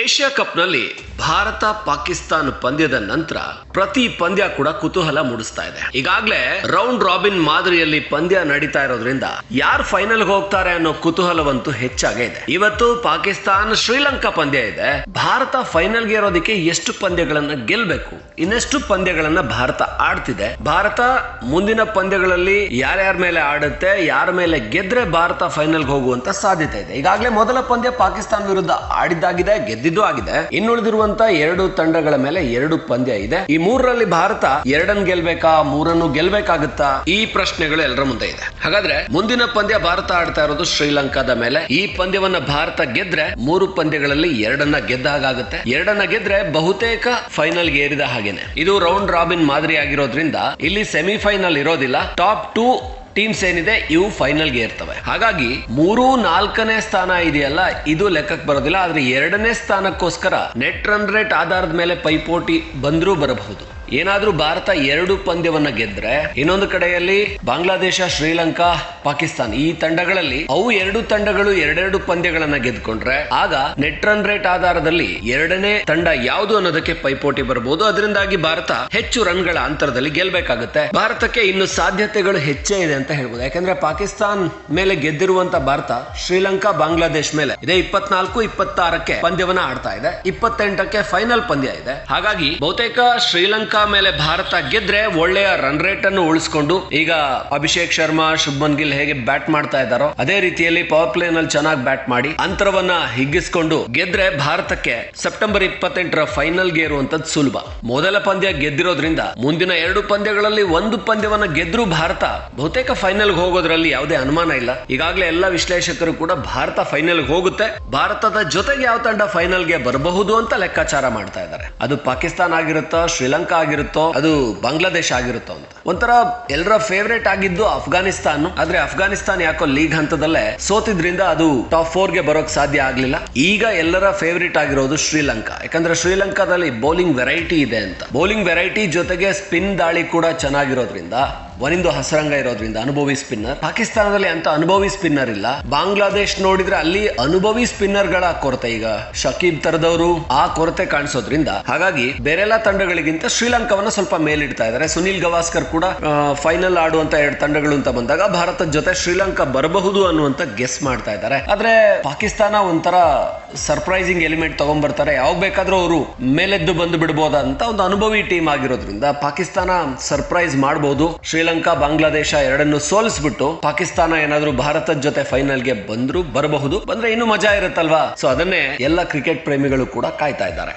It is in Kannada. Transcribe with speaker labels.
Speaker 1: ಏಷ್ಯಾ ಕಪ್ನಲ್ಲಿ ಭಾರತ ಪಾಕಿಸ್ತಾನ ಪಂದ್ಯದ ನಂತರ ಪ್ರತಿ ಪಂದ್ಯ ಕೂಡ ಕುತೂಹಲ ಮೂಡಿಸ್ತಾ ಇದೆ. ಈಗಾಗಲೇ ರೌಂಡ್ ರಾಬಿನ್ ಮಾದರಿಯಲ್ಲಿ ಪಂದ್ಯ ನಡೀತಾ ಇರೋದ್ರಿಂದ ಯಾರು ಫೈನಲ್ ಹೋಗ್ತಾರೆ ಅನ್ನೋ ಕುತೂಹಲವಂತೂ ಹೆಚ್ಚಾಗೇ ಇದೆ. ಇವತ್ತು ಪಾಕಿಸ್ತಾನ ಶ್ರೀಲಂಕಾ ಪಂದ್ಯ ಇದೆ. ಭಾರತ ಫೈನಲ್ಗೆ ಇರೋದಕ್ಕೆ ಎಷ್ಟು ಪಂದ್ಯಗಳನ್ನ ಗೆಲ್ಬೇಕು, ಇನ್ನೆಷ್ಟು ಪಂದ್ಯಗಳನ್ನ ಭಾರತ ಆಡ್ತಿದೆ. ಭಾರತ ಮುಂದಿನ ಪಂದ್ಯಗಳಲ್ಲಿ ಯಾರ್ಯಾರ ಮೇಲೆ ಆಡುತ್ತೆ, ಯಾರ ಮೇಲೆ ಗೆದ್ರೆ ಭಾರತ ಫೈನಲ್ಗೆ ಹೋಗುವಂತ ಸಾಧ್ಯತೆ ಇದೆ. ಈಗಾಗಲೇ ಮೊದಲ ಪಂದ್ಯ ಪಾಕಿಸ್ತಾನ ವಿರುದ್ಧ ಆಡಿದ್ದಾಗಿದೆ ಗೆದ್ದಿದ್ದು ಆಗಿದೆ. ಇನ್ನುಳಿದಿರುವಂತ ಎರಡು ತಂಡಗಳ ಮೇಲೆ ಎರಡು ಪಂದ್ಯ ಇದೆ. ಈ ಮೂರರಲ್ಲಿ ಭಾರತ ಎರಡನ್ ಗೆಲ್ಬೇಕಾ, ಮೂರನ್ನು ಗೆಲ್ಬೇಕಾಗುತ್ತಾ? ಈ ಪ್ರಶ್ನೆಗಳು ಎಲ್ಲರ ಮುಂದೆ ಇದೆ. ಹಾಗಾದ್ರೆ ಮುಂದಿನ ಪಂದ್ಯ ಭಾರತ ಆಡ್ತಾ ಇರೋದು ಶ್ರೀಲಂಕಾದ ಮೇಲೆ. ಈ ಪಂದ್ಯವನ್ನ ಭಾರತ ಗೆದ್ರೆ ಮೂರು ಪಂದ್ಯಗಳಲ್ಲಿ ಎರಡನ್ನ ಗೆದ್ದ ಹಾಗಾಗುತ್ತೆ ಎರಡನ್ನ ಗೆದ್ರೆ ಬಹುತೇಕ ಫೈನಲ್ ಏರಿದ ಹಾಗೇನೆ. ಇದು ರೌಂಡ್ ರಾಬಿನ್ ಮಾದರಿ ಆಗಿರೋದ್ರಿಂದ ಇಲ್ಲಿ ಸೆಮಿಫೈನಲ್ ಇರೋದಿಲ್ಲ. ಟಾಪ್ ಟೂ ಟೀಮ್ಸ್ ಏನಿದೆ, ಇವು ಫೈನಲ್ಗೆ ಇರ್ತವೆ. ಹಾಗಾಗಿ ಮೂರು, ನಾಲ್ಕನೇ ಸ್ಥಾನ ಇದೆಯಲ್ಲ, ಇದು ಲೆಕ್ಕಕ್ಕೆ ಬರೋದಿಲ್ಲ. ಆದ್ರೆ ಎರಡನೇ ಸ್ಥಾನಕ್ಕೋಸ್ಕರ ನೆಟ್ ರನ್ ರೇಟ್ ಆಧಾರದ ಮೇಲೆ ಪೈಪೋಟಿ ಬಂದ್ರೂ ಬರಬಹುದು. ಏನಾದ್ರೂ ಭಾರತ ಎರಡು ಪಂದ್ಯವನ್ನ ಗೆದ್ರೆ ಇನ್ನೊಂದು ಕಡೆಯಲ್ಲಿ ಬಾಂಗ್ಲಾದೇಶ, ಶ್ರೀಲಂಕಾ, ಪಾಕಿಸ್ತಾನ ಈ ತಂಡಗಳಲ್ಲಿ ಅವು ಎರಡು ತಂಡಗಳು ಎರಡೆರಡು ಪಂದ್ಯಗಳನ್ನ ಗೆದ್ಕೊಂಡ್ರೆ ಆಗ ನೆಟ್ ರನ್ ರೇಟ್ ಆಧಾರದಲ್ಲಿ ಎರಡನೇ ತಂಡ ಯಾವುದು ಅನ್ನೋದಕ್ಕೆ ಪೈಪೋಟಿ ಬರಬಹುದು ಅದರಿಂದಾಗಿ ಭಾರತ ಹೆಚ್ಚು ರನ್ಗಳ ಅಂತರದಲ್ಲಿ ಗೆಲ್ಬೇಕಾಗುತ್ತೆ. ಭಾರತಕ್ಕೆ ಇನ್ನು ಸಾಧ್ಯತೆಗಳು ಹೆಚ್ಚೇ ಇದೆ ಅಂತ ಹೇಳ್ಬೋದು. ಯಾಕಂದ್ರೆ ಪಾಕಿಸ್ತಾನ್ ಮೇಲೆ ಗೆದ್ದಿರುವಂತ ಭಾರತ, ಶ್ರೀಲಂಕಾ, ಬಾಂಗ್ಲಾದೇಶ್ ಮೇಲೆ ಇದೇ. ಇಪ್ಪತ್ನಾಲ್ಕು, ಇಪ್ಪತ್ತಾರಕ್ಕೆ ಪಂದ್ಯವನ್ನ ಆಡ್ತಾ ಇದೆ. ಇಪ್ಪತ್ತೆಂಟಕ್ಕೆ ಫೈನಲ್ ಪಂದ್ಯ ಇದೆ. ಹಾಗಾಗಿ ಬಹುತೇಕ ಶ್ರೀಲಂಕಾ ಮೇಲೆ ಭಾರತ ಗೆದ್ರೆ ಒಳ್ಳೆಯ ರನ್ ರೇಟ್ ಅನ್ನು ಉಳಿಸ್ಕೊಂಡು ಈಗ ಅಭಿಷೇಕ್ ಶರ್ಮಾ ಶುಭನ್ ಗಿಲ್ ಹೇಗೆ ಬ್ಯಾಟ್ ಮಾಡ್ತಾ ಇದ್ದಾರೋ, ಅದೇ ರೀತಿಯಲ್ಲಿ ಪವರ್ ಪ್ಲೇ ನಲ್ಲಿ ಚೆನ್ನಾಗಿ ಬ್ಯಾಟ್ ಮಾಡಿ ಅಂತರವನ್ನ ಹಿಗ್ಗಿಸಿಕೊಂಡು ಗೆದ್ರೆ ಭಾರತಕ್ಕೆ ಸೆಪ್ಟೆಂಬರ್ ಇಪ್ಪತ್ತೆಂಟರ ಫೈನಲ್ಗೆ ಇರುವಂತದ್ದು ಸುಲಭ. ಮೊದಲ ಪಂದ್ಯ ಗೆದ್ದಿರೋದ್ರಿಂದ ಮುಂದಿನ ಎರಡು ಪಂದ್ಯಗಳಲ್ಲಿ ಒಂದು ಪಂದ್ಯವನ್ನ ಗೆದ್ರು ಭಾರತ ಬಹುತೇಕ ಫೈನಲ್ ಹೋಗೋದ್ರಲ್ಲಿ ಯಾವುದೇ ಅನುಮಾನ ಇಲ್ಲ. ಈಗಾಗಲೇ ಎಲ್ಲ ವಿಶ್ಲೇಷಕರು ಕೂಡ ಭಾರತ ಫೈನಲ್ ಹೋಗುತ್ತೆ. ಭಾರತದ ಜೊತೆಗೆ ಯಾವ ತಂಡ ಫೈನಲ್ಗೆ ಬರಬಹುದು ಅಂತ ಲೆಕ್ಕಾಚಾರ ಮಾಡ್ತಾ ಇದ್ದಾರೆ. ಅದು ಪಾಕಿಸ್ತಾನ ಆಗಿರುತ್ತಾ, ಶ್ರೀಲಂಕಾ ಆಗಿರುತ್ತೋ, ಅದು ಬಾಂಗ್ಲಾದೇಶ ಆಗಿರುತ್ತೋ ಅಂತ. ಒಂಥರ ಎಲ್ಲರ ಫೇವರೇಟ್ ಆಗಿದ್ದು ಅಫ್ಘಾನಿಸ್ತಾನ್. ಆದ್ರೆ ಅಫ್ಘಾನಿಸ್ತಾನ್ ಯಾಕೋ ಲೀಗ್ ಹಂತದಲ್ಲೇ ಸೋತಿದ್ರಿಂದ ಅದು ಟಾಪ್ ಫೋರ್ಗೆ ಬರೋಕ್ ಸಾಧ್ಯ ಆಗ್ಲಿಲ್ಲ. ಈಗ ಎಲ್ಲರ ಫೇವರೇಟ್ ಆಗಿರೋದು ಶ್ರೀಲಂಕಾ. ಯಾಕಂದ್ರೆ ಶ್ರೀಲಂಕಾದಲ್ಲಿ ಬೌಲಿಂಗ್ ವೆರೈಟಿ ಇದೆ ಅಂತ. ಬೌಲಿಂಗ್ ವೆರೈಟಿ ಜೊತೆಗೆ ಸ್ಪಿನ್ ದಾಳಿ ಕೂಡ ಚೆನ್ನಾಗಿರೋದ್ರಿಂದ ಒನಿಂದು ಹಸರಂಗ ಇರೋದ್ರಿಂದ ಅನುಭವಿ ಸ್ಪಿನ್ನರ್ ಪಾಕಿಸ್ತಾನದಲ್ಲಿ ಅಂತ ಅನುಭವಿ ಸ್ಪಿನ್ನರ್ ಇಲ್ಲ. ಬಾಂಗ್ಲಾದೇಶ್ ನೋಡಿದ್ರೆ ಅಲ್ಲಿ ಅನುಭವಿ ಸ್ಪಿನ್ನರ್ಗಳ ಕೊರತೆ ಈಗ. ಶಕೀಬ್ ತರದವರು ಆ ಕೊರತೆ ಕಾಣಿಸೋದ್ರಿಂದ. ಹಾಗಾಗಿ ಬೇರೆಲ್ಲ ತಂಡಗಳಿಗಿಂತ ಶ್ರೀಲಂಕಾವನ್ನ ಸ್ವಲ್ಪ ಮೇಲಿಡ್ತಾ ಇದ್ದಾರೆ. ಸುನಿಲ್ ಗವಾಸ್ಕರ್ ಕೂಡ ಫೈನಲ್ ಆಡುವಂತ ಎರಡು ತಂಡಗಳು ಅಂತ ಬಂದಾಗ ಭಾರತದ ಜೊತೆ ಶ್ರೀಲಂಕಾ ಬರಬಹುದು ಅನ್ನುವಂತ ಗೆಸ್ ಮಾಡ್ತಾ ಇದ್ದಾರೆ. ಆದ್ರೆ ಪಾಕಿಸ್ತಾನ ಒಂಥರ ಸರ್ಪ್ರೈಸಿಂಗ್ ಎಲಿಮೆಂಟ್ ತಗೊಂಡ್ಬರ್ತಾರೆ. ಯಾವಾಗ ಬೇಕಾದ್ರೂ ಅವರು ಮೇಲೆದ್ದು ಬಂದು ಬಿಡಬಹುದಂತ ಒಂದು ಅನುಭವಿ ಟೀಮ್ ಆಗಿರೋದ್ರಿಂದ ಪಾಕಿಸ್ತಾನ ಸರ್ಪ್ರೈಸ್ ಮಾಡಬಹುದು ಶ್ರೀಲಂಕಾ, ಬಾಂಗ್ಲಾದೇಶ ಎರಡನ್ನು ಸೋಲಿಸ್ಬಿಟ್ಟು ಪಾಕಿಸ್ತಾನ ಏನಾದ್ರೂ ಭಾರತದ ಜೊತೆ ಫೈನಲ್ಗೆ ಬಂದ್ರು ಬರಬಹುದು. ಬಂದ್ರೆ ಇನ್ನೂ ಮಜಾ ಇರುತ್ತಲ್ವಾ? ಸೊ ಅದನ್ನೇ ಎಲ್ಲ ಕ್ರಿಕೆಟ್ ಪ್ರೇಮಿಗಳು ಕೂಡ ಕಾಯ್ತಾ ಇದ್ದಾರೆ.